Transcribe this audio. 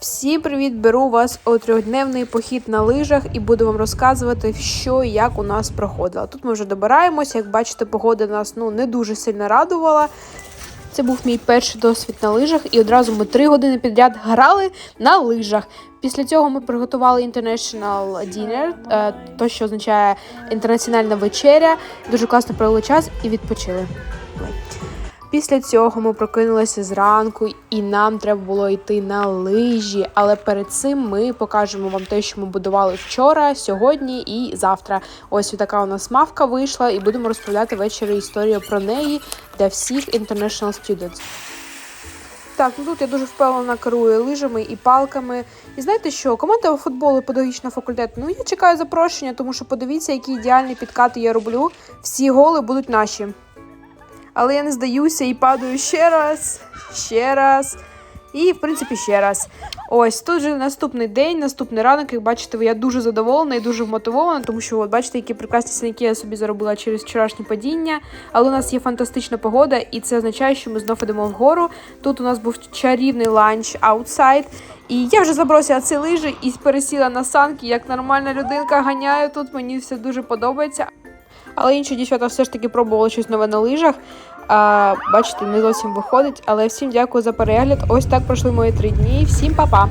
Всім привіт! Беру вас у трьохдневний похід на лижах і буду вам розказувати, що і як у нас проходило. Тут ми вже добираємося. Як бачите, погода нас ну не дуже сильно радувала. Це був мій перший досвід на лижах, і одразу ми три години підряд грали на лижах. Після цього ми приготували International Dinner, е, то що означає інтернаціональна вечеря. Дуже класно провели час і відпочили. Після цього ми прокинулися зранку, і нам треба було йти на лижі. Але перед цим ми покажемо вам те, що ми будували вчора, сьогодні і завтра. Ось така у нас мавка вийшла, і будемо розповідати ввечері історію про неї для всіх international students. Так, ну тут я дуже впевнено керую лижами і палками. І знаєте що? Команда футболу педагогічного факультету. Ну я чекаю запрошення, тому що подивіться, які ідеальні підкати я роблю. Всі голи будуть наші. Але я не здаюся і падаю ще раз, ще раз. І, в принципі, ще раз. Ось тут же наступний день, наступний ранок. Як бачите, я дуже задоволена і дуже вмотивована, тому що от бачите, які прекрасні синяки я собі заробила через вчорашнє падіння. Але у нас є фантастична погода, і це означає, що ми знов йдемо вгору. Тут у нас був чарівний ланч аутсайд. І я вже забросила ці лижі і пересіла на санки, як нормальна людинка ганяю тут. Мені все дуже подобається. Але інші дівчата все ж таки пробували щось нове на лижах. А, бачите, не зовсім виходить. Але всім дякую за перегляд. Ось так пройшли мої три дні. Всім па-па!